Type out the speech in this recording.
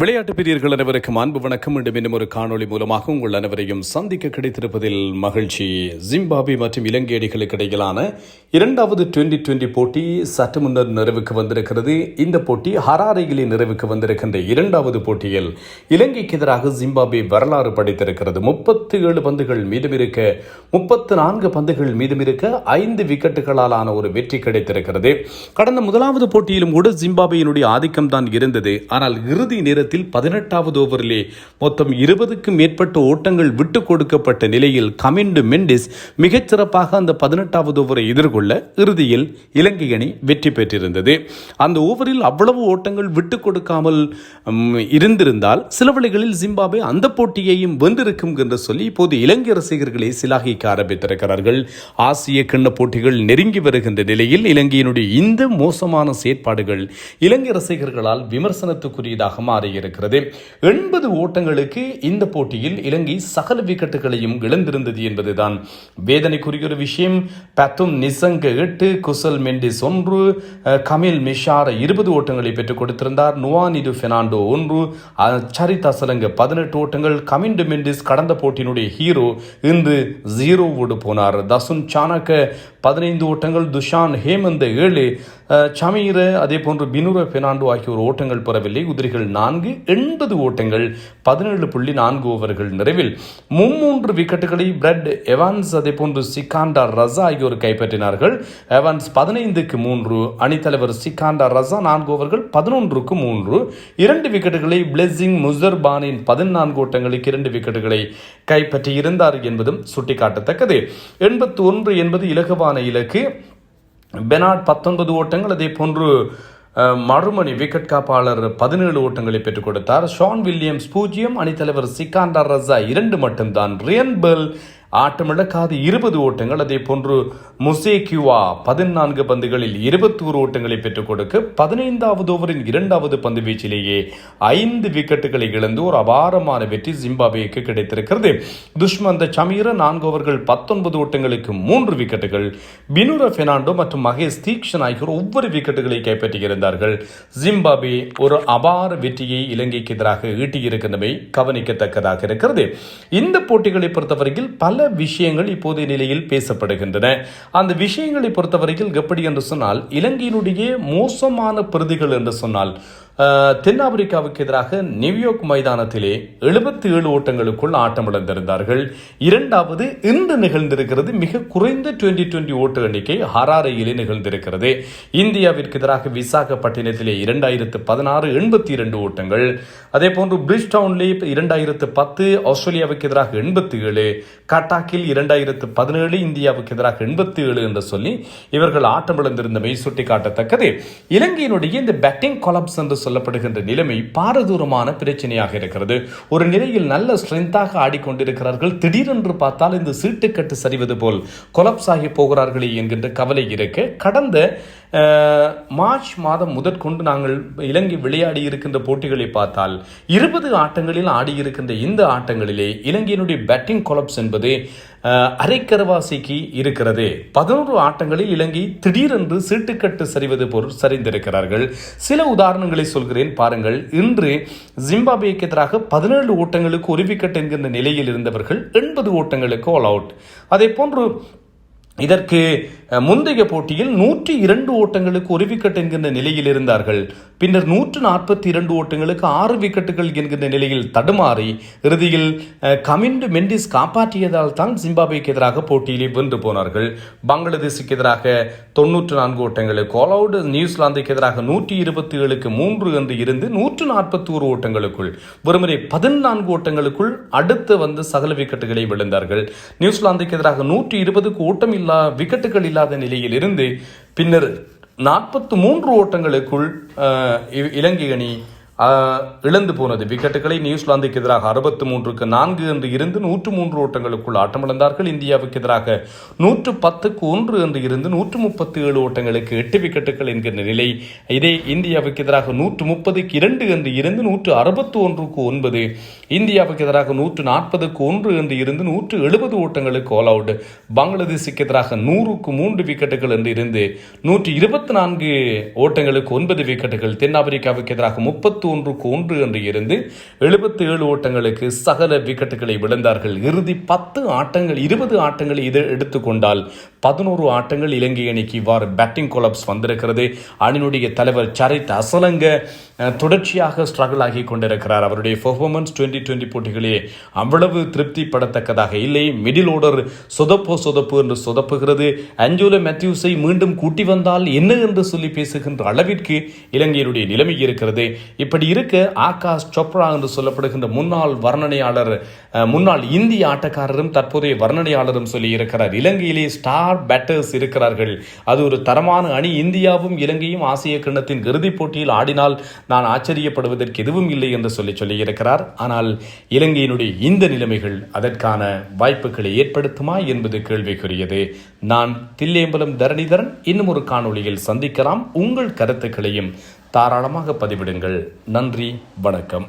விளையாட்டு பிரியர்கள் அனைவருக்கும் அன்பு வணக்கம். மீண்டும் இன்னும் ஒரு காணொளி மூலமாக உங்கள் அனைவரையும் சந்திக்க கிடைத்திருப்பதில் மகிழ்ச்சி. ஜிம்பாபே மற்றும் இலங்கை அணிகளுக்கு இடையிலான இரண்டாவது டுவெண்டி டுவெண்டி போட்டி சற்று முன்னர் நிறைவுக்கு வந்திருக்கிறது. இந்த போட்டி ஹராரையிலே நிறைவுக்கு வந்திருக்கின்ற இரண்டாவது போட்டியில் இலங்கைக்கு எதிராக ஜிம்பாபே வரலாறு படைத்திருக்கிறது. முப்பத்தி ஏழு பந்துகள் மீதமிருக்க முப்பத்து நான்கு பந்துகள் மீதமிருக்க ஐந்து விக்கெட்டுகளாலான ஒரு வெற்றி கிடைத்திருக்கிறது. கடந்த முதலாவது போட்டியிலும் கூட ஜிம்பாபேயினுடைய ஆதிக்கம் தான் இருந்தது. ஆனால் இறுதி நேரத்தில் பதினெட்டாவது ஓவரிலே மொத்தம் இருபதுக்கும் மேற்பட்ட ஓட்டங்கள் விட்டு கொடுக்கப்பட்ட நிலையில் கமிண்டு மெண்டிஸ் மிகச்சிறப்பாக அந்த பதினெட்டாவது ஓவரை எதிர்கொள்ள இறுதியில் இலங்கை அணி வெற்றி பெற்றிருந்தது. அந்த ஓவரில் அவ்வளவு ஓட்டங்கள் விட்டு கொடுக்காமல் இருந்திருந்தால் சில வழிகளில் ஜிம்பாபே அந்த போட்டியையும் வென்றிருக்கும் என்று சொல்லி இப்போது இலங்கை ரசிகர்களை சிலாகிக்க ஆரம்பித்திருக்கிறார்கள். ஆசிய கிண்ண போட்டிகள் நெருங்கி வருகின்ற நிலையில் இலங்கையினுடைய இந்த மோசமான செயற்பாடுகள் இலங்கை ரசிகர்களால் விமர்சனத்துக்குரியதாக மாறி இருக்கிறது. எண்பது ஓட்டங்களுக்கு இந்த போட்டியில் இலங்கை சகல விக்கெட்டுகளையும் இழந்திருந்தது என்பதுதான் வேதனைக்குரிய ஒரு விஷயம். பத்தும் நிசங்க எட்டு குசல் மெண்டிஸ் ஒன்று கமில் மிஷார இருபது ஓட்டங்களை பெற்றுக் கொடுத்திருந்தார். நுவானிடு பெர்னாண்டோ ஒன்று சரிதா சலங்க பதினெட்டு ஓட்டங்கள். கமிண்டு மெண்டிஸ் கடந்த போட்டியினுடைய ஹீரோ இன்று ஜீரோவோடு போனார். தசுன் சாணக்க பதினைந்து ஓட்டங்கள் துஷான் ஹேமந்த ஏழு சமீர அதே போன்று பினுர பெர்னாண்டோ ஆகியோர் ஓட்டங்கள் பெறவில்லை. உதிரிகள் நான்கு எண்பது ஓட்டங்கள் பதினேழு புள்ளி நான்கு ஓவர்கள் நிறைவில். மும்மூன்று விக்கெட்டுகளை பிரெட் எவான்ஸ் அதே போன்று சிகாண்டா ரசா ஆகியோர் கைப்பற்றினார்கள். எவான்ஸ் பதினைந்துக்கு மூன்று அணித்தலைவர் சிகாண்டா ரசா நான்கு ஓவர்கள் பதினொன்றுக்கு மூன்று. இரண்டு விக்கெட்டுகளை பிளெஸிங் முசர்பானின் பதினான்கு ஓட்டங்களுக்கு இரண்டு விக்கெட்டுகளை கைப்பற்றி இருந்தார் என்பதும் சுட்டிக்காட்டத்தக்கது. எண்பத்தி ஒன்று என்பது இலகுவான இலக்கு. பெனாட் பத்தொன்பது ஓட்டங்கள் அதே போன்று மறுமணி விக்கெட் காப்பாளர் பதினேழு ஓட்டங்களை பெற்றுக் கொடுத்தார். ஷான் வில்லியம்ஸ் பூஜ்ஜியம் அணித்தலைவர் சிகாண்டா ரஸா இரண்டு மட்டும்தான். ரியன் பெல் ஆட்டமிழக்காத இருபது ஓட்டங்கள். அதே போன்று முசேக்யூவா பதினான்கு பந்துகளில் இருபத்தோரு ஓட்டங்களை பெற்றுக் கொடுக்க பதினைந்தாவது ஓவரின் இரண்டாவது பந்து வீச்சிலேயே ஐந்து விக்கெட்டுகளை இழந்து ஒரு அபாரமான வெற்றி ஜிம்பாபேக்கு கிடைத்திருக்கிறது. துஷ்மந்த சமீர நான்கு ஓவர்கள் பத்தொன்பது ஓட்டங்களுக்கு மூன்று விக்கெட்டுகள். பினுர பெர்னாண்டோ மற்றும் மகேஷ் தீக்ஷன் ஆகியோர் ஒவ்வொரு விக்கெட்டுகளை கைப்பற்றியிருந்தார்கள். ஜிம்பாபே ஒரு அபார வெற்றியை இலங்கைக்கு எதிராக ஈட்டியிருக்கின்றமை கவனிக்கத்தக்கதாக இருக்கிறது. இந்த போட்டிகளை பொறுத்தவரையில் பல விஷயங்கள் இப்போதைய நிலையில் பேசப்படுகின்றன. அந்த விஷயங்களை பொறுத்தவரையில் எப்படி என்று சொன்னால் இலங்கையினுடைய மோசமான பிரதிகள் என்று சொன்னால் தென்னாப்பிரிக்காவுக்கு எதிராக நியூயார்க் மைதானத்திலே எழுபத்தி ஏழு ஓட்டங்களுக்குள் ஆட்டம் இழந்திருந்தார்கள். இரண்டாவது இன்று நிகழ்ந்திருக்கிறது மிக குறைந்த டுவெண்டி டுவெண்டி ஓட்டு எண்ணிக்கை ஹராரையிலே நிகழ்ந்திருக்கிறது. இந்தியாவிற்கு எதிராக விசாகப்பட்டினத்திலே இரண்டாயிரத்து பதினாறு எண்பத்தி இரண்டு ஓட்டங்கள். அதே போன்று பிரிஸ்டவுன்லே இரண்டாயிரத்து பத்து ஆஸ்திரேலியாவுக்கு எதிராக எண்பத்தி ஏழு கட்டாக்கில் இரண்டாயிரத்து பதினேழு இந்தியாவுக்கு எதிராக எண்பத்தி ஏழு என்று சொல்லி இவர்கள் ஆட்டம் இழந்திருந்தமை சுட்டிக்காட்டத்தக்கது. இலங்கையினுடைய இந்த பேட்டிங் கொலாப்ஸ் என்று சொல்லப்படுகின்ற நிலைமை பாரதூரமான பிரச்சனையாக இருக்கிறது. ஒரு நிலையில் நல்ல ஸ்ட்ரென்த்தாக ஆடிக்கொண்டிருக்கிறார்கள். திடீரென்று பார்த்தால் இந்த சீட்டுக்கட்டு சரிவது போல் கொலப்ஸ் ஆகி போகிறார்களே என்கின்ற கவலை இருக்க கடந்த மார்ச் மாதம் முதற்கொண்டு நாங்கள் இலங்கை விளையாடி இருக்கின்ற போட்டிகளை பார்த்தால் இருபது ஆட்டங்களில் ஆடியிருக்கின்ற இந்த ஆட்டங்களிலே இலங்கையினுடைய பேட்டிங் கொலப்ஸ் என்பது அரைக்கரவாசிக்கு இருக்கிறது. பதினோரு ஆட்டங்களில் இலங்கை திடீரென்று சீட்டுக்கட்டு சரிவது போல் சரிந்திருக்கிறார்கள். சில உதாரணங்களை சொல்கிறேன் பாருங்கள். இன்று ஜிம்பாபேக்கு எதிராக பதினேழு ஓட்டங்களுக்கு ஒரு விக்கெட் என்கின்ற நிலையில் இருந்தவர்கள் எண்பது ஓட்டங்களுக்கு ஆல் அவுட் அதே போன்று இதற்கு முந்தைய போட்டியில் நூற்றி இரண்டு ஓட்டங்களுக்கு ஒரு விக்கெட் என்கின்ற நிலையில் இருந்தார்கள். பின்னர் நூற்று நாற்பத்தி இரண்டு ஓட்டங்களுக்கு ஆறு விக்கெட்டுகள் என்கின்ற நிலையில் தடுமாறி இறுதியில் கமிண்டு மெண்டிஸ் காப்பாற்றியதால் தான் ஜிம்பாபேக்கு எதிராக போட்டியிலே வென்று போனார்கள். பங்களாதேஷுக்கு எதிராக தொன்னூற்று நான்கு ஓட்டங்களுக்கு ஆல் அவுட் நியூசிலாந்துக்கு எதிராக நூற்றி இருபத்தி ஏழுக்கு மூன்று என்று இருந்து நூற்று நாற்பத்தி ஒரு ஓட்டங்களுக்குள் வெறுமனே பதினான்கு ஓட்டங்களுக்குள் அடுத்து வந்து சகல விக்கெட்டுகளை விழுந்தார்கள் நியூசிலாந்துக்கு எதிராக நூற்றி இருபதுக்கு ஓட்டம் இல்லா விக்கெட்டுகள் இல்லாத நிலையில் இருந்து பின்னர் நாற்பத்து மூன்று ஓட்டங்களுக்குள் இ- இலங்கை அணி இழந்து போனது. விக்கெட்டுகளை நியூசிலாந்துக்கு எதிராக அறுபத்து மூன்றுக்கு நான்கு என்று இருந்து நூற்று மூன்று ஓட்டங்களுக்குள் ஆட்டமிழந்தார்கள் இந்தியாவுக்கு எதிராக. நூற்று பத்துக்கு ஒன்று என்று இருந்து நூற்று முப்பத்தி ஏழு ஓட்டங்களுக்கு எட்டு விக்கெட்டுகள் என்கிற நிலை. இதே இந்தியாவுக்கு எதிராக நூற்று முப்பதுக்கு இரண்டு என்று இருந்து நூற்று அறுபத்து ஒன்றுக்கு ஒன்பது. இந்தியாவுக்கு எதிராக நூற்று நாற்பதுக்கு ஒன்று என்று இருந்து நூற்று எழுபது ஓட்டங்களுக்கு ஆல் அவுட் பங்களாதேஷுக்கு எதிராக நூறுக்கு மூன்று விக்கெட்டுகள் என்று இருந்து நூற்று இருபத்தி நான்கு ஓட்டங்களுக்கு ஒன்பது விக்கெட்டுகள். தென்னாப்பிரிக்காவுக்கு எதிராக முப்பத்து ஒன்றுக்கு ஒன்று என்று இருந்து எழுபத்தி ஏழு ஓட்டங்களுக்கு சகல விக்கெட்டுகளை விழுந்தார்கள். இறுதி பத்து ஆட்டங்கள் இருபது ஆட்டங்களை இது எடுத்துக்கொண்டால் பதினோரு ஆட்டங்கள் இலங்கை அணிக்கு இவ்வாறு பேட்டிங் கொலப்ஸ் வந்திருக்கிறது. அணியினுடைய தலைவர் சரித் அசலங்க தொடர்ச்சியாக ஸ்ட்ரகிள் ஆகி கொண்டிருக்கிறார். அவருடைய பெர்ஃபார்மன்ஸ் டுவெண்ட்டி டுவெண்ட்டி போட்டிகளே அவ்வளவு திருப்திப்படத்தக்கதாக இல்லை. மிடில் ஓர்டர் சொதப்போ சொதப்பு என்று சொதப்புகிறது. அஞ்சோல மேத்யூஸை மீண்டும் கூட்டி வந்தால் என்ன என்று சொல்லி பேசுகின்ற அளவிற்கு இலங்கையினுடைய நிலைமை இருக்கிறது. இப்படி இருக்க ஆகாஷ் சோப்ரா என்று சொல்லப்படுகின்ற முன்னாள் வர்ணனையாளர் முன்னாள் இந்திய ஆட்டக்காரரும் தற்போதைய வர்ணனையாளரும் சொல்லி இருக்கிறார் இலங்கையிலே ஸ்டார் பேட்டர்ஸ் இருக்கிறார்கள். அது ஒரு தரமான அணி. இந்தியாவும் இலங்கையும் ஆசிய கிண்ணத்தின் இறுதிப் போட்டியில் ஆடினால் நான் ஆச்சரியப்படுவதற்கு எதுவும் இல்லை என்று சொல்லி சொல்லியிருக்கிறார். ஆனால் இலங்கையினுடைய இந்த நிலைமைகள் அதற்கான வாய்ப்புகளை ஏற்படுத்துமா என்பது கேள்விக்குரியது. நான் தில்லேம்பலம் தரணிதரன். இன்னும் ஒரு காணொளியில் சந்திக்கலாம். உங்கள் கருத்துக்களையும் தாராளமாக பதிவிடுங்கள். நன்றி. வணக்கம்.